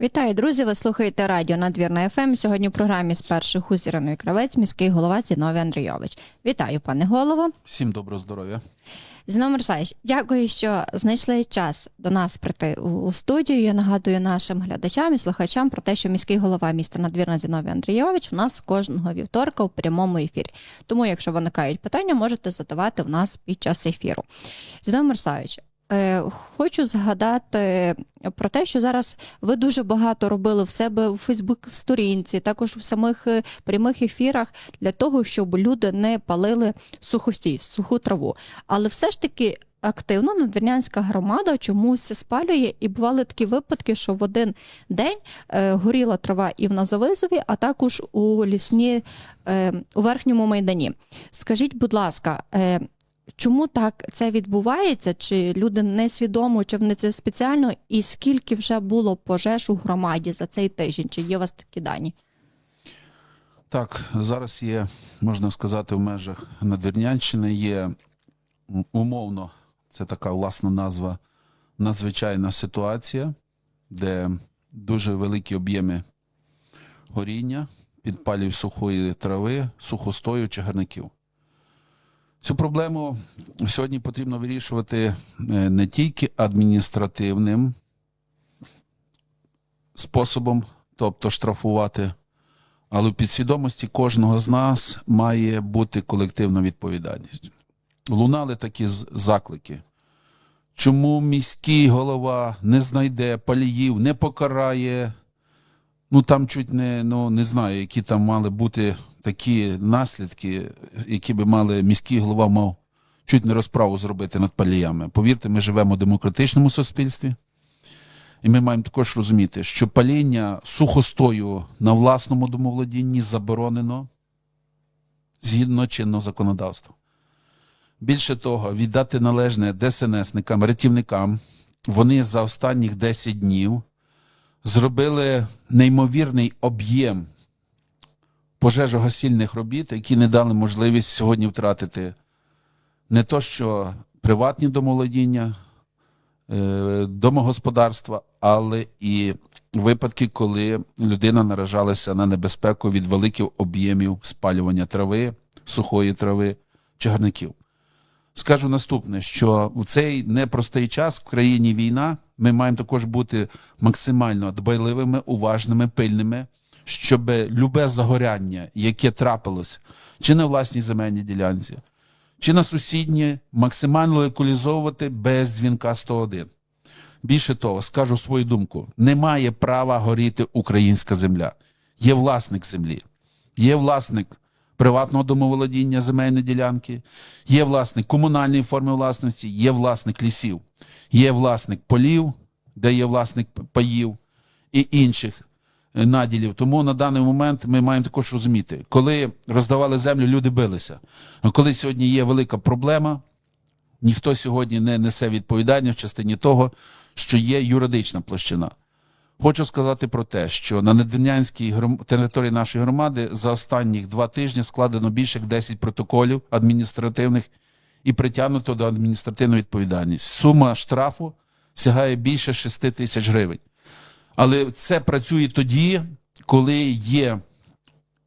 Вітаю, друзі! Ви слухаєте радіо Надвірна ФМ. Сьогодні в програмі з перших уз Кравець, міський голова Зіновій Андрійович. Вітаю, пане голово. Всім доброго здоров'я. Зіновій Мирсаївич, дякую, що знайшли час до нас прийти у, студію. Я нагадую нашим глядачам і слухачам про те, що міський голова міста Надвірна Зіновій Андрійович у нас кожного вівторка у прямому ефірі. Тому, якщо виникають питання, можете задавати в нас під час ефіру. Зіновій Мирсаївич, Е, Хочу згадати про те, що зараз ви дуже багато робили в себе у Фейсбук-сторінці, також в самих е, прямих ефірах для того, щоб люди не палили сухостій, суху траву. Але все ж таки активно надвірнянська громада чомусь спалює, і бували такі випадки, що в один день е, горіла трава і в Назавизові, а також у лісні е, у верхньому майдані. Скажіть, будь ласка. Чому так це відбувається? Чи люди несвідомо, чи вони це спеціально, і скільки вже було пожеж у громаді за цей тиждень? Чи є у вас такі дані? Так, зараз є, можна сказати, в межах Надвірнянщини є умовно, це така власна назва, надзвичайна ситуація, де дуже великі об'єми горіння, підпалів сухої трави, сухостою чагарників. Цю проблему сьогодні потрібно вирішувати е, не тільки адміністративним способом, тобто штрафувати, але в підсвідомості кожного з нас має бути колективна відповідальність. Лунали такі заклики. Чому міський голова не знайде паліїв, не покарає? Ну там чуть не, ну, не знаю, які там мали бути такі наслідки, які би мали міський голова мав чуть не розправу зробити над паліями. Повірте, ми живемо в демократичному суспільстві. І ми маємо також розуміти, що паління сухостою на власному домоволодінні заборонено згідно чинного законодавства. Більше того, віддати належне ДСНСникам, рятівникам, вони за останніх 10 днів зробили неймовірний об'єм пожежогасільних робіт, які не дали можливість сьогодні втратити не то, що приватні домоволодіння, е, домогосподарства, але і випадки, коли людина наражалася на небезпеку від великих об'ємів спалювання трави, сухої трави, чагарників. Скажу наступне: що у цей непростий час в країні війна ми маємо також бути максимально дбайливими, уважними, пильними, щоб любе загоряння, яке трапилось чи на власній земельній ділянці, чи на сусіднє, максимально локалізовувати без дзвінка 101. Більше того, скажу свою думку: не має права горіти українська земля. Є власник землі, є власник приватного домоволодіння земельної ділянки, є власник комунальної форми власності, є власник лісів, є власник полів, де є власник паїв і інших наділів. Тому на даний момент ми маємо також розуміти, коли роздавали землю, люди билися. Коли сьогодні є велика проблема, ніхто сьогодні не несе відповідальність в частині того, що є юридична площина. Хочу сказати про те, що на Надвірнянській території нашої громади за останніх два тижні складено більше як 10 протоколів адміністративних і притягнуто до адміністративної відповідальності. Сума штрафу сягає більше 6 тисяч гривень. Але це працює тоді, коли є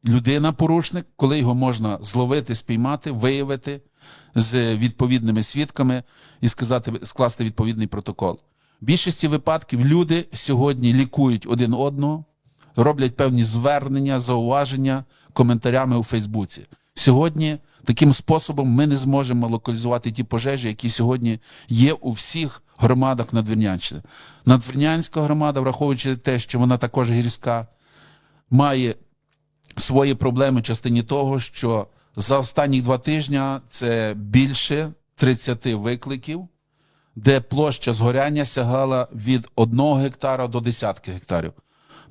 людина-порушник, коли його можна зловити, спіймати, виявити з відповідними свідками і сказати, скласти відповідний протокол. В більшості випадків люди сьогодні лікують один одного, роблять певні звернення, зауваження коментарями у Фейсбуці. Сьогодні таким способом ми не зможемо локалізувати ті пожежі, які сьогодні є у всіх громадах Надвірнянщини. Надвірнянська громада, враховуючи те, що вона також гірська, має свої проблеми в частині того, що за останні два тижні це більше 30 викликів, де площа згоряння сягала від 1 гектара до десятки гектарів.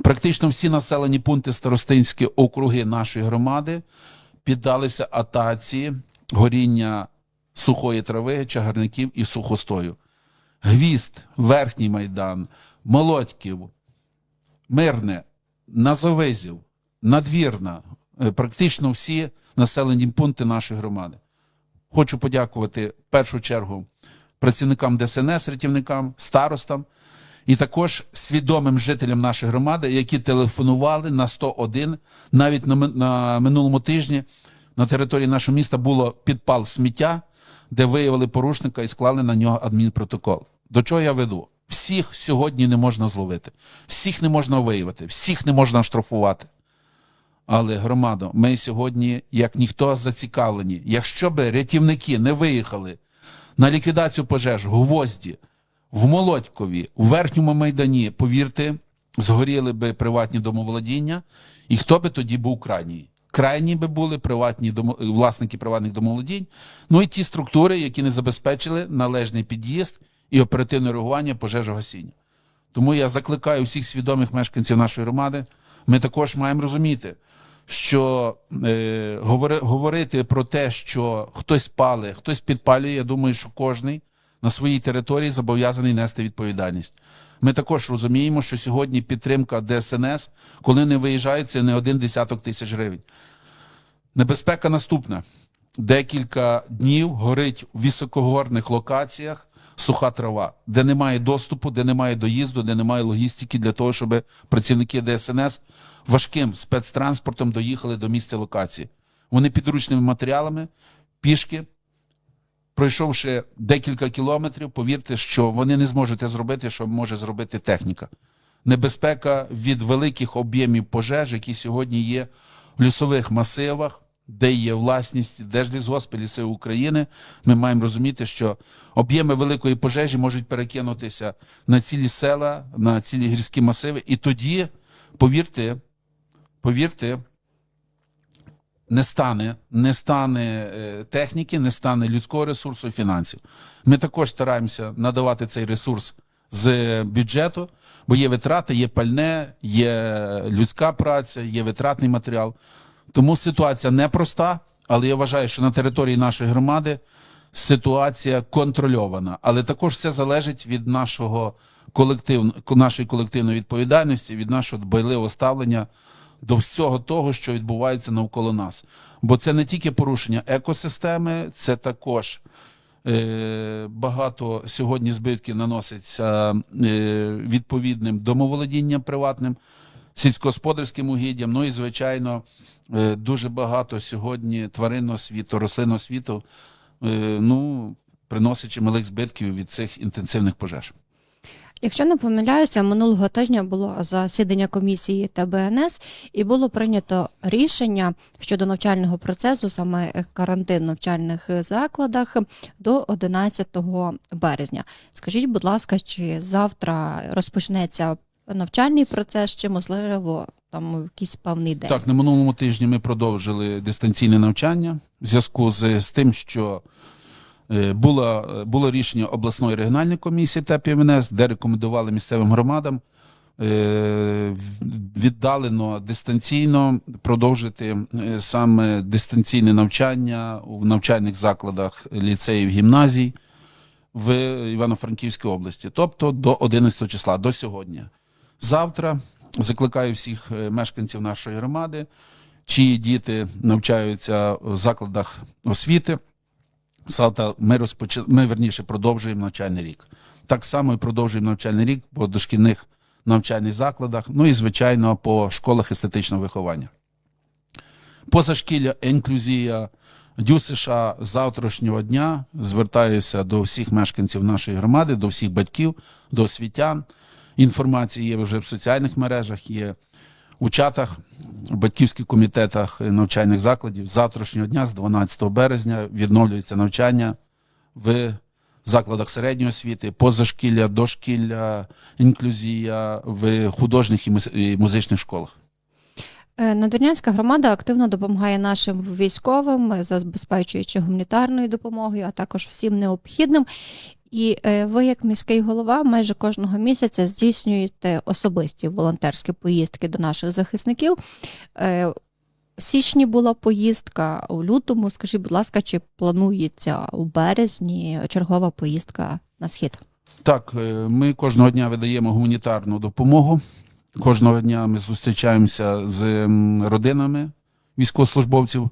Практично всі населені пункти старостинські округи нашої громади піддалися атаці горіння сухої трави, чагарників і сухостою. Гвізд, Верхній Майдан, Молодьків, Мирне, Назовизів, Надвірна, е, практично всі населені пункти нашої громади. Хочу подякувати в першу чергу працівникам ДСНС, рятівникам, старостам, і також свідомим жителям нашої громади, які телефонували на 101. Навіть на, на минулому тижні на території нашого міста було підпал сміття, де виявили порушника і склали на нього адмінпротокол. До чого я веду? Всіх сьогодні не можна зловити, всіх не можна виявити, всіх не можна штрафувати. Але громадо, ми сьогодні, як ніхто, зацікавлені. Якщо би рятівники не виїхали на ліквідацію пожеж Гвозді, в Молодькові, в Верхньому Майдані, повірте, згоріли би приватні домоволодіння, і хто би тоді був крайній? Крайні би були приватні домо... власники приватних домоволодінь, ну і ті структури, які не забезпечили належний під'їзд і оперативне реагування пожежогасіння. Тому я закликаю всіх свідомих мешканців нашої громади. Ми також маємо розуміти, що е, говори, говорити про те, що хтось палить, хтось підпалює, я думаю, що кожний на своїй території зобов'язаний нести відповідальність. Ми також розуміємо, що сьогодні підтримка ДСНС, коли не виїжджають, це не один десяток тисяч гривень. Небезпека наступна. Декілька днів горить в високогорних локаціях суха трава, де немає доступу, де немає доїзду, де немає логістики для того, щоб працівники ДСНС важким спецтранспортом доїхали до місця локації. Вони підручними матеріалами, пішки, пройшовши декілька кілометрів, повірте, що вони не зможуть зробити, що може зробити техніка. Небезпека від великих об'ємів пожеж, які сьогодні є в лісових масивах, де є власність Держлісгосп і ліси України. Ми маємо розуміти, що об'єми великої пожежі можуть перекинутися на цілі села, на цілі гірські масиви. І тоді, повірте, повірте, не стане, не стане е, техніки, не стане людського ресурсу і фінансів. Ми також стараємося надавати цей ресурс з бюджету, бо є витрати, є пальне, є людська праця, є витратний матеріал. Тому ситуація непроста, але я вважаю, що на території нашої громади ситуація контрольована. Але також все залежить від нашого колектив, нашої колективної відповідальності, від нашого дбайливого ставлення до всього того, що відбувається навколо нас. Бо це не тільки порушення екосистеми, це також е, багато сьогодні збитків наноситься е, відповідним домоволодінням приватним, сільськогосподарським угіддям. Ну і звичайно, е, дуже багато сьогодні тваринного світу, рослинного світу, е, ну, приносить чималих збитків від цих інтенсивних пожеж. Якщо не помиляюся, минулого тижня було засідання комісії ТБНС і було прийнято рішення щодо навчального процесу, саме карантин в навчальних закладах до 11 березня. Скажіть, будь ласка, чи завтра розпочнеться навчальний процес, чи можливо там якийсь певний день? Так, на минулому тижні ми продовжили дистанційне навчання в зв'язку з, з тим, що було, було рішення обласної регіональної комісії ТЕП-МНС, де рекомендували місцевим громадам е, віддалено дистанційно продовжити е, саме дистанційне навчання в навчальних закладах ліцеїв гімназій в Івано-Франківській області, тобто до 11 числа, до сьогодні. Завтра закликаю всіх е, мешканців нашої громади, чиї діти навчаються в закладах освіти. Завтра ми розпоч... ми верніше продовжуємо навчальний рік. Так само і продовжуємо навчальний рік по дошкільних навчальних закладах, ну і звичайно по школах естетичного виховання. Позашкілля, інклюзія, Дю США завтрашнього дня звертаюся до всіх мешканців нашої громади, до всіх батьків, до освітян. Інформація є вже в соціальних мережах, є у чатах, батьківських комітетах навчальних закладів. З завтрашнього дня, з 12 березня, відновлюється навчання в закладах середньої освіти, позашкілля, дошкілля, інклюзія в художніх і музичних школах. Е, Надвірнянська громада активно допомагає нашим військовим, е, забезпечуючи гуманітарною допомогою, а також всім необхідним. І е, ви, як міський голова, майже кожного місяця здійснюєте особисті волонтерські поїздки до наших захисників. В січні була поїздка, у лютому. Скажіть, будь ласка, чи планується у березні чергова поїздка на схід? Так, ми кожного дня видаємо гуманітарну допомогу. Кожного дня ми зустрічаємося з родинами військовослужбовців.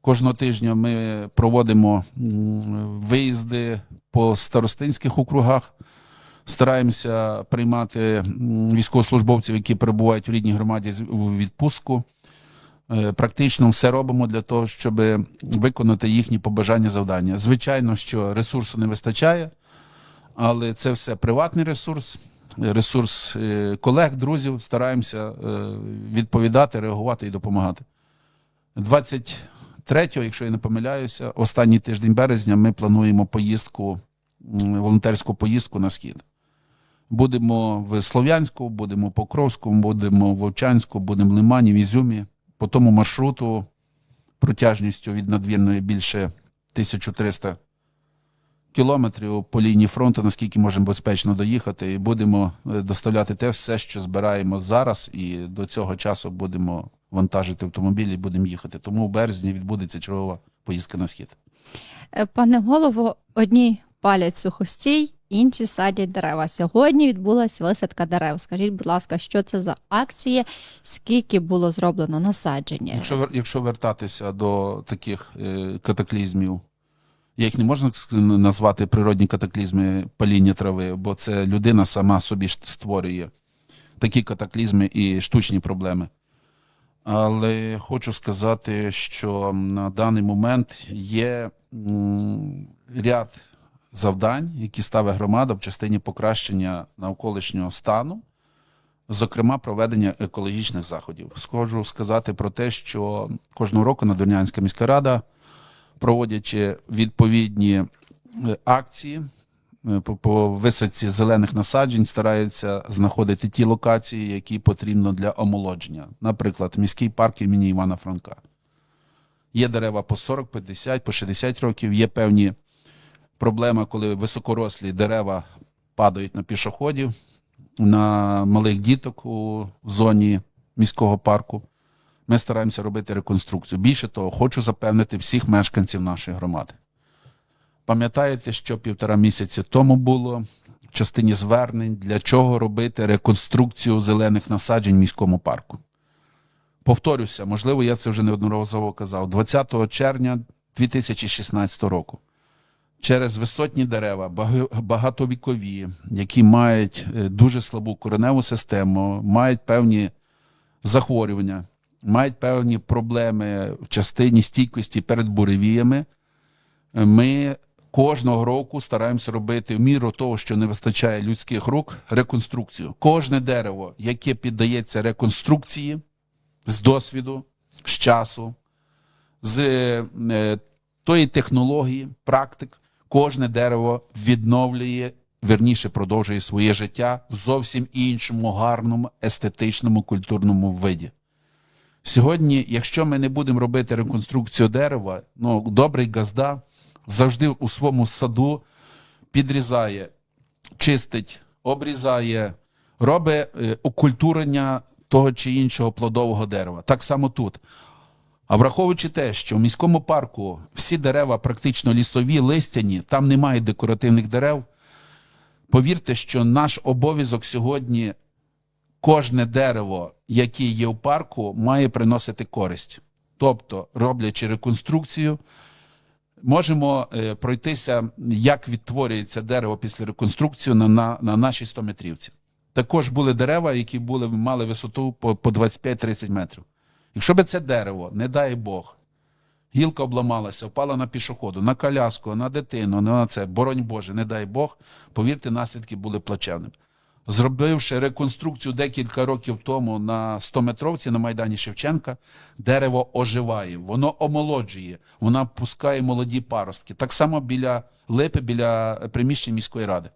Кожного тижня ми проводимо виїзди по старостинських округах Стараємося приймати військовослужбовців, які перебувають в рідній громаді у відпустку. Е, Практично все робимо для того, щоб виконати їхні побажання завдання. Звичайно, що ресурсу не вистачає, але це все приватний ресурс, ресурс е, колег, друзів. Стараємося е, відповідати, реагувати і допомагати. 23-го, якщо я не помиляюся, останній тиждень березня ми плануємо поїздку, волонтерську поїздку на схід. Будемо в Слов'янську, будемо в Покровську, будемо в Вовчанську, будемо в Лимані, в Ізюмі. По тому маршруту протяжністю від надвірної більше 1300 кілометрів по лінії фронту, наскільки можемо безпечно доїхати, і будемо е, доставляти те все, що збираємо зараз, і до цього часу будемо вантажити автомобілі і будемо їхати. Тому в березні відбудеться чергова поїздка на схід. Е, Пане голово, одні палять сухостій, інші садять дерева. Сьогодні відбулася висадка дерев. Скажіть, будь ласка, що це за акції? Скільки було зроблено насадження? Якщо, якщо вертатися до таких е, катаклізмів, я їх не можна назвати природні катаклізми паління трави, бо це людина сама собі створює такі катаклізми і штучні проблеми. Але хочу сказати, що на даний момент є ряд завдань, які ставить громада в частині покращення навколишнього стану зокрема проведення екологічних заходів. Схожу сказати про те, що кожного року Надвірнянська міська рада, проводячи відповідні е, акції е, по, висадці зелених насаджень, старається знаходити ті локації, які потрібно для омолодження. Наприклад, міський парк імені Івана Франка. Є дерева по 40, 50, по 60 років, є певні проблеми, коли високорослі дерева падають на пішоходів, на малих діток у зоні міського парку. Ми стараємося робити реконструкцію. Більше того, хочу запевнити всіх мешканців нашої громади. Пам'ятаєте, що півтора місяці тому було в частині звернень, для чого робити реконструкцію зелених насаджень в міському парку? Повторюся, можливо, я це вже неодноразово казав. 20 червня 2016 року через висотні дерева, багатовікові, які мають е, дуже слабу кореневу систему, мають певні захворювання, мають певні проблеми в частині стійкості перед буревіями. Ми кожного року стараємося робити в міру того, що не вистачає людських рук, реконструкцію. Кожне дерево, яке піддається реконструкції з досвіду, з часу, з е, тої технології, практик, кожне дерево відновлює, верніше продовжує своє життя в зовсім іншому, гарному, естетичному, культурному виді. Сьогодні, якщо ми не будемо робити реконструкцію дерева, ну, добрий газда завжди у своєму саду підрізає, чистить, обрізає, робить е, окультурення того чи іншого плодового дерева. Так само тут. А враховуючи те, що в міському парку всі дерева практично лісові, листяні, там немає декоративних дерев, повірте, що наш обов'язок сьогодні кожне дерево, яке є в парку, має приносити користь. Тобто, роблячи реконструкцію, можемо е, пройтися, як відтворюється дерево після реконструкції на, на, на нашій 100-метрівці. Також були дерева, які були, мали висоту по, по 25-30 метрів. Якщо би це дерево, не дай Бог, гілка обламалася, впала на пішоходу, на коляску, на дитину, на це, боронь Боже, не дай Бог, повірте, наслідки були плачевними. Зробивши реконструкцію декілька років тому на 100-метровці на Майдані Шевченка, дерево оживає, воно омолоджує, воно пускає молоді паростки. Так само біля липи, біля приміщення міської ради.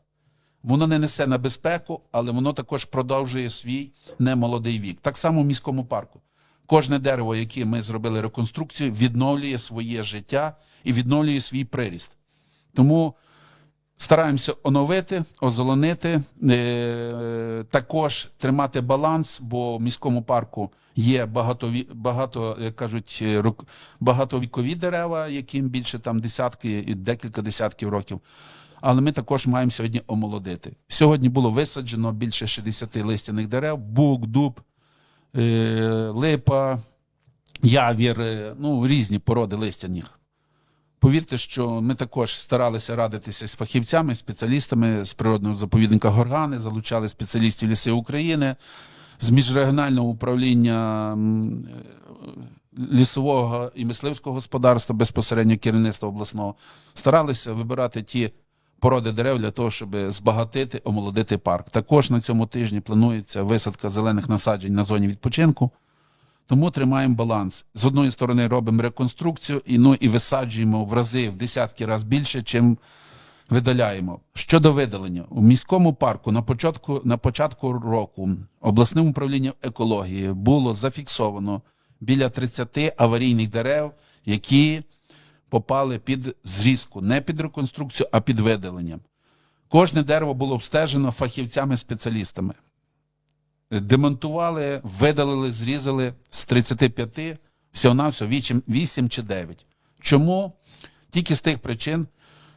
Воно не несе на безпеку, але воно також продовжує свій немолодий вік. Так само в міському парку. Кожне дерево, яке ми зробили реконструкцію, відновлює своє життя і відновлює свій приріст. Тому стараємося оновити, озеленити, е, також тримати баланс, бо в міському парку є багатові, багато, як кажуть, е, багатовікові дерева, яким більше там десятки і декілька десятків років. Але ми також маємо сьогодні омолодити. Сьогодні було висаджено більше 60 листяних дерев, бук, дуб, е, липа, явір, ну, різні породи листяних. Повірте, що ми також старалися радитися з фахівцями, спеціалістами з природного заповідника Горгани, залучали спеціалістів ліси України, з міжрегіонального управління е, лісового і мисливського господарства, безпосередньо керівництва обласного, старалися вибирати ті породи дерев для того, щоб збагатити, омолодити парк. Також на цьому тижні планується висадка зелених насаджень на зоні відпочинку. Тому тримаємо баланс. З одної сторони робимо реконструкцію і, ну, і висаджуємо в рази, в десятки разів більше, чим видаляємо. Щодо видалення, у міському парку на початку, на початку року обласним управлінням екології було зафіксовано біля 30 аварійних дерев, які попали під зрізку, не під реконструкцію, а під видалення. Кожне дерево було обстежено фахівцями-спеціалістами демонтували, видалили, зрізали з 35 всього-навсього 8, 8 чи 9. Чому? Тільки з тих причин,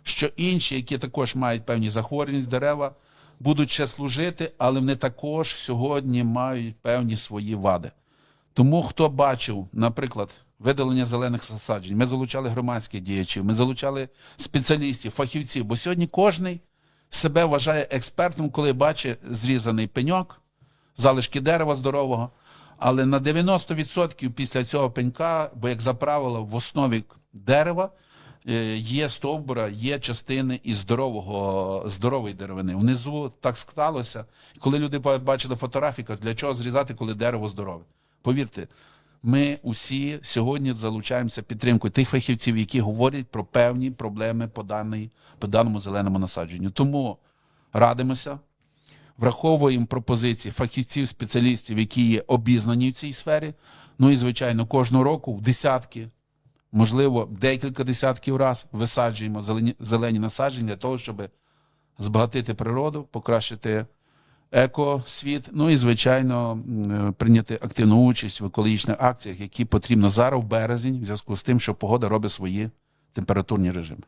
що інші, які також мають певні захворюваність дерева, будуть ще служити, але вони також сьогодні мають певні свої вади. Тому хто бачив, наприклад, видалення зелених насаджень, ми залучали громадських діячів, ми залучали спеціалістів, фахівців, бо сьогодні кожний себе вважає експертом, коли бачить зрізаний пеньок, залишки дерева здорового. Але на 90% після цього пенька, бо як за правило, в основі дерева е, є стовбура, є частини із здорового, здорової деревини. Внизу так склалося. Коли люди бачили фотографії, кажуть, для чого зрізати, коли дерево здорове. Повірте, ми усі сьогодні залучаємося підтримкою тих фахівців, які говорять про певні проблеми по, даній, по даному зеленому насадженню. Тому радимося, враховуємо пропозиції фахівців, спеціалістів, які є обізнані в цій сфері. Ну і, звичайно, кожного року в десятки, можливо, декілька десятків раз висаджуємо зелені, зелені насадження для того, щоб збагатити природу, покращити екосвіт, ну і, звичайно, прийняти активну участь в екологічних акціях, які потрібно зараз в березень, в зв'язку з тим, що погода робить свої температурні режими.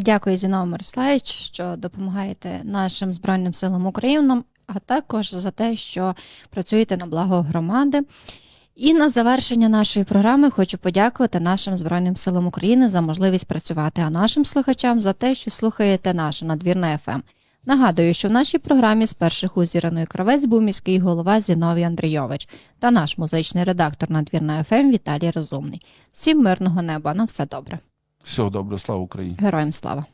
Дякую, Зінове Мирославович, що допомагаєте нашим Збройним силам України, а також за те, що працюєте на благо громади. І на завершення нашої програми хочу подякувати нашим Збройним силам України за можливість працювати, а нашим слухачам за те, що слухаєте наше надвірне ФМ. Нагадую, що в нашій програмі з перших уз Іриною Кравець був міський голова Зіновій Андрійович та наш музичний редактор надвірна ФМ Віталій Розумний. Всім мирного неба, на все добре. Всього доброго, слава Україні! Героям слава!